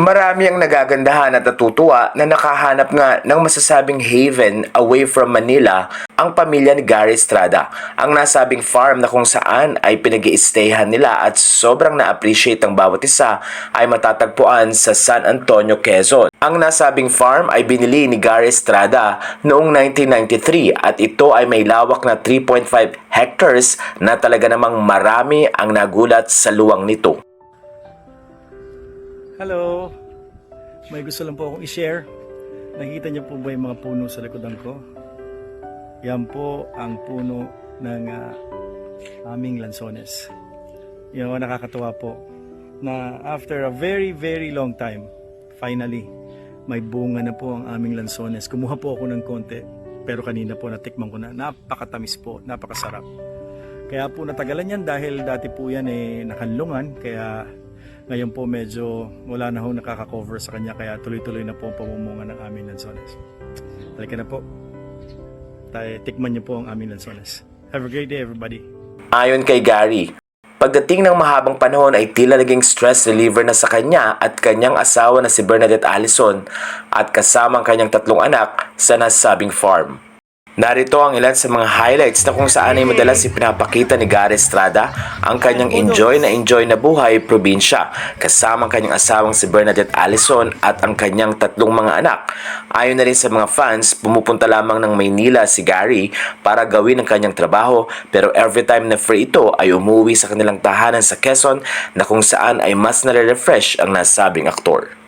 Marami ang nagagandahan at natutuwa na nakahanap nga ng masasabing haven away from Manila ang pamilya ni Gary Estrada. Ang nasabing farm na kung saan ay pinag nila at sobrang na-appreciate ang bawat isa ay matatagpuan sa San Antonio, Quezon. Ang nasabing farm ay binili ni Gary Estrada noong 1993 at ito ay may lawak na 3.5 hectares na talaga namang marami ang nagulat sa luwang nito. Hello! May gusto lang po akong i-share. Nakikita niyo po ba yung mga puno sa likodan ko? Yan po ang puno ng ah, aming lansones. Yan po, nakakatuwa po na after a very very long time, finally, may bunga na po ang aming lansones. Kumuha po ako ng konti, pero kanina po natikman ko na. Napakatamis po, napakasarap. Kaya po natagalan yan dahil dati po yan eh nakanlungan, kaya ngayon po medyo wala na ho nakaka-cover sa kanya kaya tuloy-tuloy na po ang pamumunga ng aming lansones. Halika na po. Tayo, tikman niyo po ang aming lansones. Have a great day everybody. Ayon kay Gary, pagdating ng mahabang panahon ay tila naging stress reliever na sa kanya at kanyang asawa na si Bernadette Allison at kasama ang kanyang tatlong anak sa nasabing farm. Narito ang ilan sa mga highlights na kung saan ay madalas ipinapakita ni Gary Estrada ang kanyang enjoy na enjoy na buhay probinsya kasama ang kanyang asawang si Bernadette Allison at ang kanyang tatlong mga anak. Ayon na rin sa mga fans, pumupunta lamang ng Maynila si Gary para gawin ang kanyang trabaho pero every time na free ito ay umuwi sa kanilang tahanan sa Quezon na kung saan ay mas nare-refresh ang nasabing aktor.